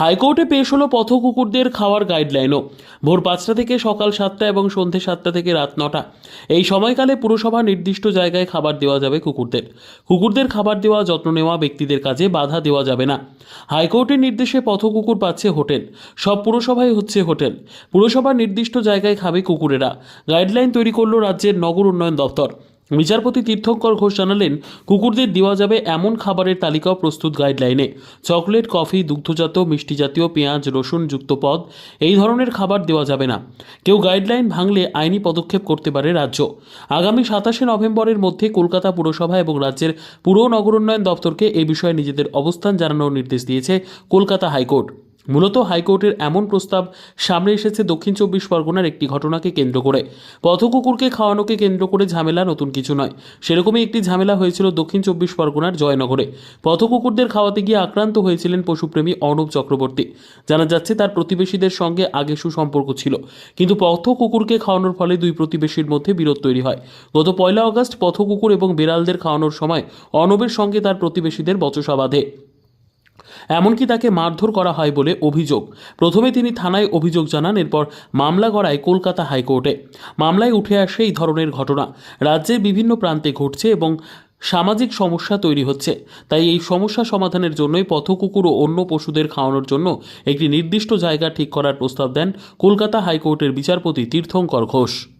হাইকোর্টে পেশ হলো পথ কুকুরদের খাওয়ার গাইডলাইনও ভোর পাঁচটা থেকে সকাল সাতটা এবং সন্ধে সাতটা থেকে রাত নটা। এই সময়কালে পুরসভা নির্দিষ্ট জায়গায় খাবার দেওয়া যাবে কুকুরদের। কুকুরদের খাবার দেওয়া, যত্ন নেওয়া ব্যক্তিদের কাজে বাধা দেওয়া যাবে না। হাইকোর্টের নির্দেশে পথ কুকুর পাচ্ছে হোটেল। সব পুরসভায় হচ্ছে হোটেল। পুরসভার নির্দিষ্ট জায়গায় খাবে কুকুরেরা। গাইডলাইন তৈরি করল রাজ্যের নগর উন্নয়ন দপ্তর। বিচারপতি তীর্থঙ্কর ঘোষ জানালেন, কুকুরদের দেওয়া যাবে এমন খাবারের তালিকাও প্রস্তুত গাইডলাইনে। চকলেট, কফি, দুগ্ধজাত মিষ্টি জাতীয় পেঁয়াজ, রসুন, যুক্ত পদ, এই ধরনের খাবার দেওয়া যাবে না। কেউ গাইডলাইন ভাঙলে আইনি পদক্ষেপ করতে পারে রাজ্য। আগামী সাতাশে নভেম্বরের মধ্যে কলকাতা পুরসভা এবং রাজ্যের পুর নগর উন্নয়ন দপ্তরকে এ বিষয়ে নিজেদের অবস্থান জানানোর নির্দেশ দিয়েছে কলকাতা হাইকোর্ট। মূলত হাইকোর্টের এমন প্রস্তাব সামনে এসেছে দক্ষিণ চব্বিশ পরগনার একটি ঘটনাকে কেন্দ্র করে। পথকুকুরকে খাওয়ানোকে কেন্দ্র করে ঝামেলা নতুন কিছু নয়। সেরকমই একটি ঝামেলা হয়েছিল দক্ষিণ চব্বিশ পরগনার জয়নগরে। পথকুকুরদের খাওয়াতে গিয়ে আক্রান্ত হয়েছিলেন পশুপ্রেমী অর্ণব চক্রবর্তী। জানা যাচ্ছে তার প্রতিবেশীদের সঙ্গে আগে সুসম্পর্ক ছিল। কিন্তু পথ কুকুরকে খাওয়ানোর ফলে দুই প্রতিবেশীর মধ্যে বিরোধ তৈরি হয়। গত পয়লা আগস্ট পথ কুকুর এবং বিড়ালদের খাওয়ানোর সময় অনবের সঙ্গে তার প্রতিবেশীদের বচসা বাঁধে। এমনকি তাকে মারধর করা হয় বলে অভিযোগ। প্রথমে তিনি থানায় অভিযোগ জানান, এরপর মামলা গড়ায় কলকাতা হাইকোর্টে। মামলায় উঠে আসে এই ধরনের ঘটনা। রাজ্যের বিভিন্ন প্রান্তে ঘটছে এবং সামাজিক সমস্যা তৈরি হচ্ছে। তাই এই সমস্যা সমাধানের জন্যই পথকুকুর ও অন্য পশুদের খাওয়ানোর জন্য একটি নির্দিষ্ট জায়গা ঠিক করার প্রস্তাব দেন কলকাতা হাইকোর্টের বিচারপতি তীর্থঙ্কর ঘোষ।